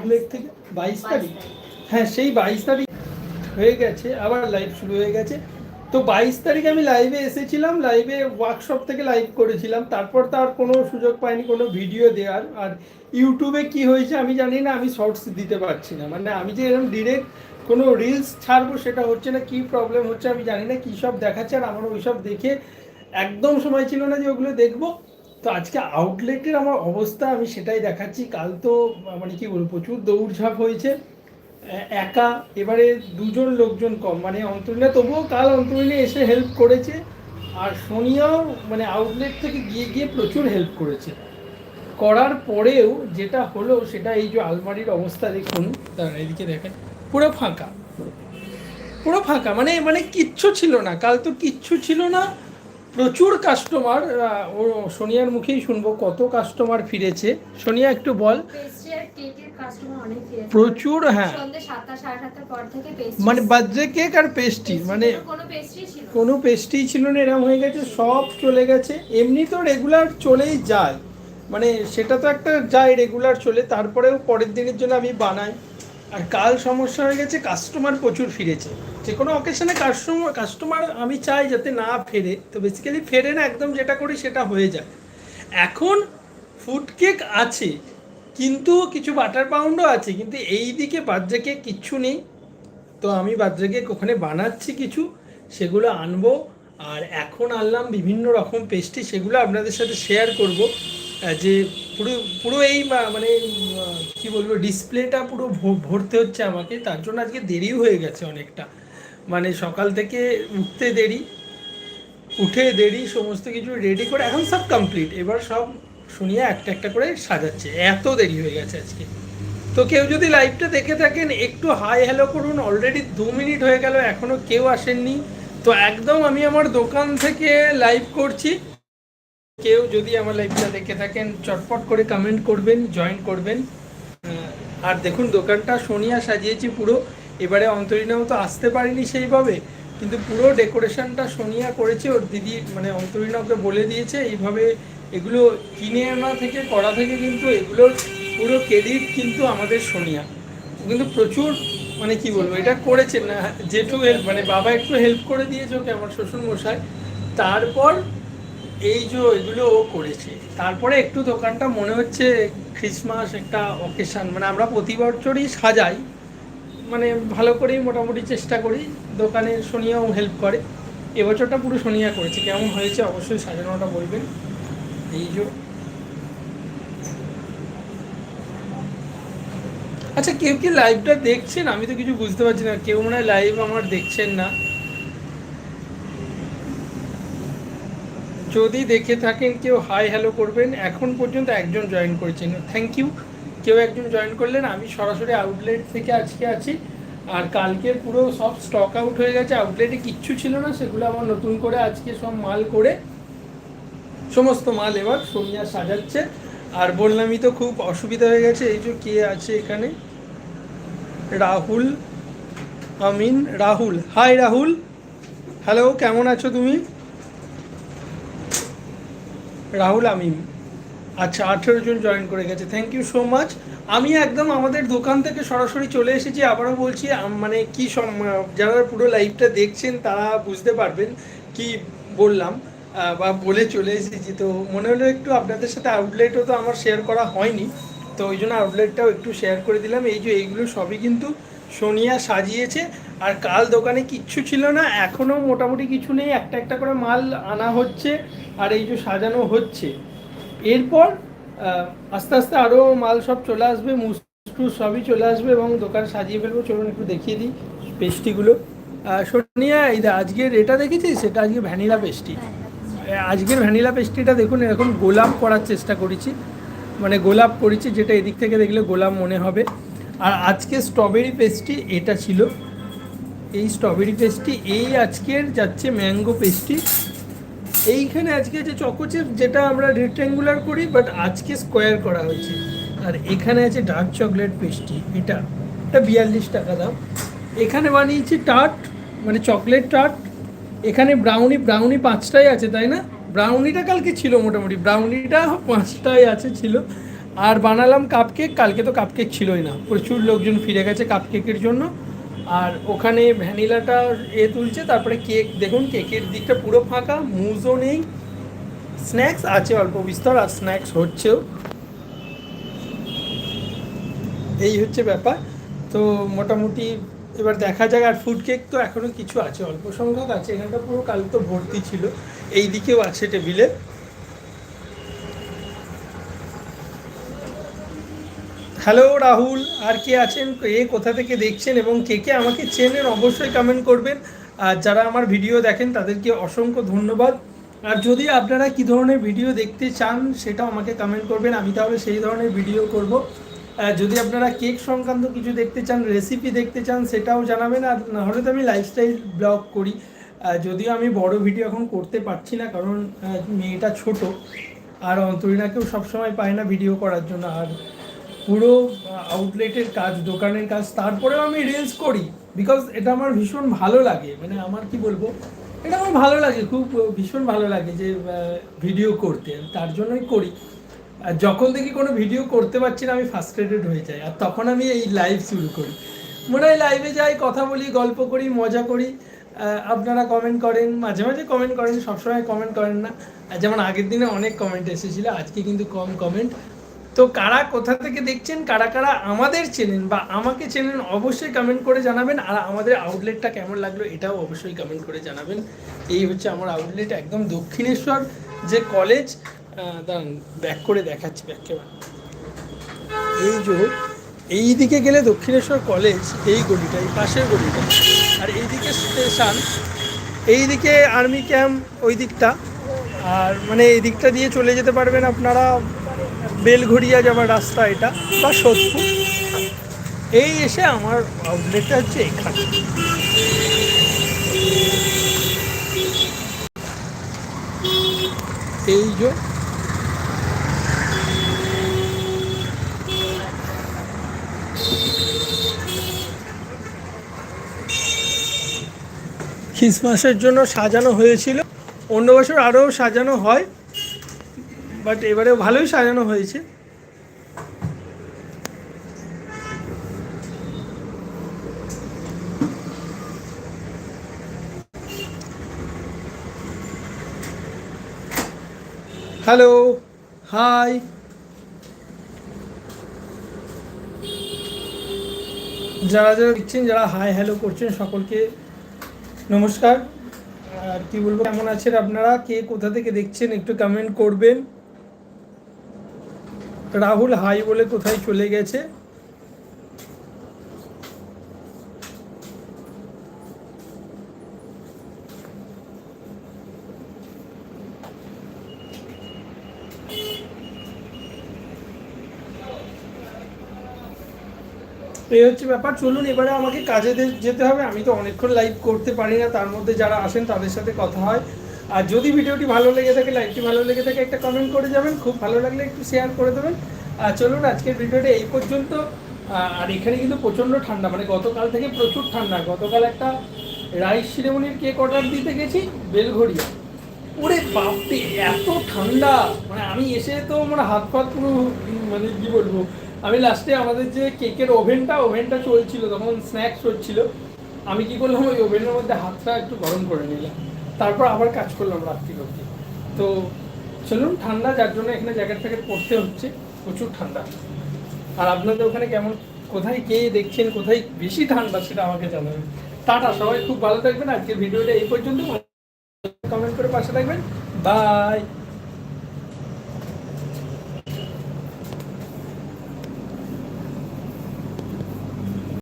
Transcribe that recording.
Outlet থেকে বাইশ তারিখ। হ্যাঁ সেই বাইশ তারিখ হয়ে গেছে আবার লাইভ শুরু হয়ে গেছে। তো বাইশ তারিখ আমি লাইভে এসেছিলাম লাইভে ওয়ার্কশপ থেকে লাইভ করেছিলাম। তারপর তার কোনো সুযোগ পাইনি কোনো ভিডিও দেওয়ার। আর ইউটিউবে কি হয়েছে আমি জানি না আমি শর্টস দিতে পারছি না। মানে আমি যে এরকম ডিরেক্ট কোনো রিলস ছাড়বো সেটা হচ্ছে না কি প্রবলেম হচ্ছে আমি জানি না কী সব দেখাচ্ছে আর আমার ওই সব দেখে একদম সময় ছিল না যে ওগুলো দেখব। তো আজকে আউটলেটের আমার অবস্থা, আমি সেটাই দেখাচ্ছি। কাল তো মানে কি বলব, প্রচুর দৌড়ঝাঁপ হয়েছে। একা, এবারে দুজন লোকজন কম। মানে অন্তরিনা তবুও কাল অন্তরিনে এসে হেল্প করেছে। আর সোনিয়াও মানে আউটলেট থেকে গিয়ে গিয়ে প্রচুর হেল্প করেছে। করার পরেও যেটা হলো, সেটা এই যে আলমারির অবস্থা দেখুন। দাঁড়ান, এদিকে দেখেন। পুরো ফাঁকা। পুরো ফাঁকা। মানে মানে কিচ্ছু ছিল না। কাল তো কিচ্ছু ছিল না। প্রচুর কাস্টমার ও সোনিয়ার মুখেই শুনব কত কাস্টমার ফিরেছে। সোনিয়া একটু বল। প্রচুর হ্যাঁ। মানে বার্থডে কেক আর পেস্ট্রি মানে কোনো পেস্ট্রি ছিল না। কোনো পেস্ট্রি ছিল না এরকম হয়ে গেছে সব চলে গেছে। এমনি তো রেগুলার চলেই যায়। মানে সেটা তো একটা যায় রেগুলার চলে তারপরেও পরের দিনের জন্য আমি বানাই। আর কাল সমস্যা হয়ে গেছে কাস্টমার প্রচুর ফিরেছে। যে কোনো অকেশনে কাস্টমার কাস্টমার আমি চাই যাতে না ফেরে, তো বেসিক্যালি ফেরে না, একদম যেটা করি সেটা হয়ে যায়। এখন ফুড কেক আছে, কিন্তু কিছু বাটার পাউন্ডও আছে, কিন্তু এই দিকে বার্থডে কেক কিচ্ছু নেই। তো আমি বার্থডে কেক ওখানে বানাচ্ছি কিছু, সেগুলো আনব, আর এখন আনলাম বিভিন্ন রকম পেস্ট্রি সেগুলো আপনাদের সাথে শেয়ার করব। যে পুরো পুরো এই মানে কি বলব, ডিসপ্লেটা পুরো ভরতে হচ্ছে আমাকে, তার জন্য আজকে দেরিও হয়ে গেছে অনেকটা। মানে সকাল থেকে উঠতে দেরি, উঠে দেরি, সমস্ত কিছু রেডি করে, এখন সব কমপ্লিট এবার সব শুনিয়ে একটা একটা করে সাজাচ্ছে। এত দেরি হয়ে গেছে আজকে। তো কেউ যদি লাইভটা দেখে থাকেন, একটু হাই হ্যালো করুন অলরেডি দু মিনিট হয়ে গেল এখনও কেউ আসেননি। তো একদম আমি আমার দোকান থেকে লাইভ করছি। কেউ যদি আমার লাইভটা দেখে থাকেন, চটপট করে কমেন্ট করবেন জয়েন করবেন। আর দেখুন, দোকানটা সোনিয়া সাজিয়েছি পুরো। এবারে অন্তরিনাও তো আসতে পারিনি সেইভাবে, কিন্তু পুরো ডেকোরেশনটা সোনিয়া করেছে। ওর দিদি মানে অন্তরিনা ওকে বলে দিয়েছে, এইভাবে এগুলো কিনে আনা থেকে, করা থেকে কিন্তু এগুলোর পুরো ক্রেডিট কিন্তু আমাদের সোনিয়া। কিন্তু প্রচুর মানে কি বলব, এটা করেছে, না যেটু হেল্প মানে বাবা একটু হেল্প করে দিয়েছে ওকে, আমার শ্বশুর মশাই তারপর এই যে এগুলো ও করেছে, তারপরে একটু দোকানটা মনে হচ্ছে ক্রিসমাস একটা অকেশন মানে আমরা প্রতি বছরই সাজাই মানে ভালো করেই মোটামুটি চেষ্টা করি, দোকানে সোনিয়াও হেল্প করে, এবছরটা পুরো সোনিয়া করেছে, কেমন হয়েছে অবশ্যই সাজানোটা বলবেন, এই যে। আচ্ছা কেউ কি লাইভটা দেখছেন? আমি তো কিছু বুঝতে পারছি না, কেউ মনে হয় লাইভ আমার দেখছেন না। যদি দেখে থাকেন কেউ হাই হ্যালো করবেন, এখন পর্যন্ত একজন জয়েন করেছেন। থ্যাংক ইউ কেউ একজন জয়েন করলেন, আমি সরাসরি আউটলেট থেকে আজকে আছি। আর কালকের পুরো সব স্টক আউট হয়ে গেছে। আউটলেটে কিচ্ছু ছিল না, সেগুলো আমার নতুন করে আজকে সব মাল করে সমস্ত মাল এবার সোনিয়া সাজাচ্ছে। আর বললামই তো খুব অসুবিধা হয়ে গেছে, এই যে কে আছে এখানে? রাহুল, আমিন, রাহুল। হাই রাহুল। হ্যালো কেমন আছো তুমি? রাহুল আমিন। আচ্ছা আঠেরো জন জয়েন করে গেছে। থ্যাংক ইউ সো মাচ আমি একদম আমাদের দোকান থেকে সরাসরি চলে এসেছি। আবারও বলছি মানে কি যারা পুরো লাইভটা দেখছেন, তারা বুঝতে পারবেন কি বললাম বা বলে চলে এসেছি। তো মনে হলো একটু আপনাদের সাথে আউটলেটও তো আমার শেয়ার করা হয়নি। তো ওই জন্য আউটলেটটাও একটু শেয়ার করে দিলাম। এই যে এইগুলো সবই কিন্তু সোনিয়া সাজিয়েছে। আর কাল দোকানে কিচ্ছু ছিল না এখনও মোটামুটি কিছু নেই একটা একটা করে মাল আনা হচ্ছে আর এই যে সাজানো হচ্ছে। এরপর আস্তে আস্তে আরও মাল সব চলে আসবে মুসটু সবই চলে আসবে এবং দোকান সাজিয়ে ফেলব। চলুন একটু দেখিয়ে দিই পেস্ট্রিগুলো আহ, সোনিয়া এই আজকের এটা দেখেছিস? সেটা আজকে ভ্যানিলা পেস্ট্রি আজকের ভ্যানিলা পেস্ট্রিটা দেখুন এরকম গোলাপ করার চেষ্টা করেছি। মানে গোলাপ করেছি যেটা এদিক থেকে দেখলে গোলাপ মনে হবে। আর আজকে স্ট্রবেরি পেস্ট্রি এটা ছিল। এই স্ট্রবেরি পেস্ট্রি এই আজকের যাচ্ছে ম্যাঙ্গো পেস্ট্রি এইখানে আজকে যে চকোচিপ যেটা আমরা রেক্ট্যাঙ্গুলার করি বাট আজকে স্কোয়ার করা হয়েছে। আর এখানে আছে ডার্ক চকলেট পেস্ট্রি এটা। এটা বিয়াল্লিশ টাকা দাম। এখানে বানিয়েছি টার্ট মানে চকলেট টার্ট এখানে ব্রাউনি ব্রাউনি পাঁচটাই আছে, তাই না? ব্রাউনিটা কালকে ছিল মোটামুটি ব্রাউনিটা পাঁচটাই আছে ছিল। আর বানালাম কাপকেক কালকে তো কাপকেক ছিলই না। প্রচুর লোকজন ফিরে গেছে কাপকেকের জন্য। আর ওখানে ভ্যানিলাটা এ তুলছে, তারপরে কেক, দেখুন কেকের দিকটা পুরো ফাঁকা, মুজও নেই, স্ন্যাক্স আছে, অল্প বিস্তর, আর স্ন্যাক্স হচ্ছেও। এই হচ্ছে ব্যাপার। তো মোটামুটি এবার দেখা যাক, আর ফুড কেক তো এখনও কিছু আছে, অল্প সংখ্যক আছে, এখানটা পুরো কাল তো ভর্তি ছিল। এই দিকেও আছে টেবিলে। হ্যালো রাহুল আর কে আছেন? এ কোথা থেকে দেখছেন এবং কে কে আমাকে চেনেন অবশ্যই কমেন্ট করবেন। আর যারা আমার ভিডিও দেখেন, তাদেরকে অসংখ্য ধন্যবাদ। আর যদি আপনারা কি ধরনের ভিডিও দেখতে চান, সেটাও আমাকে কমেন্ট করবেন। আমি তাহলে সেই ধরনের ভিডিও করব। যদি আপনারা কেক সংক্রান্ত কিছু দেখতে চান রেসিপি দেখতে চান, সেটাও জানাবেন। আর নাহলে তো আমি লাইফস্টাইল ব্লগ করি। যদিও আমি বড় ভিডিও এখন করতে পারছি না, কারণ মেয়েটা ছোট। আর অন্তরীণাকেও সবসময় পায় না ভিডিও করার জন্য। আর পুরো আউটলেটের কাজ, দোকানের কাজ, তারপরেও আমি রিলস করি বিকজ এটা আমার ভীষণ ভালো লাগে। মানে আমার কি বলব, এটা আমার ভালো লাগে, খুব ভীষণ ভালো লাগে যে ভিডিও করতে, তার জন্যই করি। আর যখন দেখি কোনো ভিডিও করতে পারছি না, আমি ফার্স্ট্রেটেড হয়ে যাই, আর তখন আমি এই লাইভ শুরু করি। মনে হয় লাইভে যাই, কথা বলি, গল্প করি, মজা করি আপনারা কমেন্ট করেন, মাঝে মাঝে কমেন্ট করেন, সবসময় কমেন্ট করেন না। যেমন আগের দিনে অনেক কমেন্ট এসেছিল, আজকে কিন্তু কম কমেন্ট তো কারা কোথা থেকে দেখছেন, কারা কারা আমাদের চেনেন বা আমাকে চেনেন অবশ্যই কমেন্ট করে জানাবেন আর আমাদের আউটলেটটা কেমন লাগল এটাও অবশ্যই কমেন্ট করে জানাবেন। এই হচ্ছে আমার আউটলেট একদম দক্ষিণেশ্বর, যে কলেজ ব্যাক করে দেখাচ্ছি ব্যাক এই যে এই দিকে গেলে দক্ষিণেশ্বর কলেজ এই গলিটা, এই পাশের গলিটা। আর এইদিকে স্টেশন এই দিকে আর্মি ক্যাম্প ওই দিকটা। আর মানে এই দিকটা দিয়ে চলে যেতে পারবেন আপনারা বেলঘড়িয়া যাওয়ার রাস্তা এটা, বা সোদপুর। এই এসে আমার আউটলেটটা হচ্ছে এখানে। এই যে খ্রিসমাসের জন্য সাজানো হয়েছিল। অন্য বছর আরও সাজানো হয়। বাট এবারে ভালোই সাজানো হয়েছে। হ্যালো হাই যারা যারা দেখছেন, যারা হাই হ্যালো করছেন, সকলকে নমস্কার। আর কি বলব, কেমন আছেন আপনারা? কে কোথা থেকে দেখছেন, একটু কমেন্ট করবেন। রাহুল হাই বলে কোথায় চলে গেছে? এই হচ্ছে ব্যাপার। চলুন, এবারে আমাকে কাজে যেতে হবে। আমি তো অনেকক্ষণ লাইভ করতে পারি না। তার মধ্যে যারা আসেন, তাদের সাথে কথা হয়। আর যদি ভিডিওটি ভালো লেগে থাকে লাইভটি ভালো লেগে থাকে, একটা কমেন্ট করে যাবেন, খুব ভালো লাগলে একটু শেয়ার করে দেবেন। আর চলুন, আজকের ভিডিওটা এই পর্যন্ত। আর এখানে কিন্তু প্রচণ্ড ঠান্ডা মানে গতকাল থেকে প্রচুর ঠান্ডা। গতকাল একটা রাইস সিরেমনির কেক অর্ডার দিতে গেছি, বেলঘড়িয়া। ওরে বাপরে, এত ঠান্ডা! মানে আমি এসে তো মানে হাত ফাত পুরো মানে কি বলব? আমি লাস্টে আমাদের যে কেকের ওভেনটা ওভেনটা চলছিল, তখন স্ন্যাক্স হচ্ছিল। আমি কি করলাম, ওই ওভেনের মধ্যে হাতটা একটু গরম করে নিলাম। তারপর আবার কাজ করলাম রাত্রি অবধি। তো চলুন, ঠান্ডা, যার জন্য এখানে জ্যাকেট ফ্যাকেট পরতে হচ্ছে, প্রচুর ঠান্ডা। আর আপনাদের ওখানে কেমন, কোথায় কে দেখছেন, কোথায় বেশি ঠান্ডা সেটা আমাকে জানাবেন। টাটা, সবাই খুব ভালো থাকবেন। আজকের ভিডিওটা এই পর্যন্ত। কমেন্ট করে পাশে থাকবেন। বাই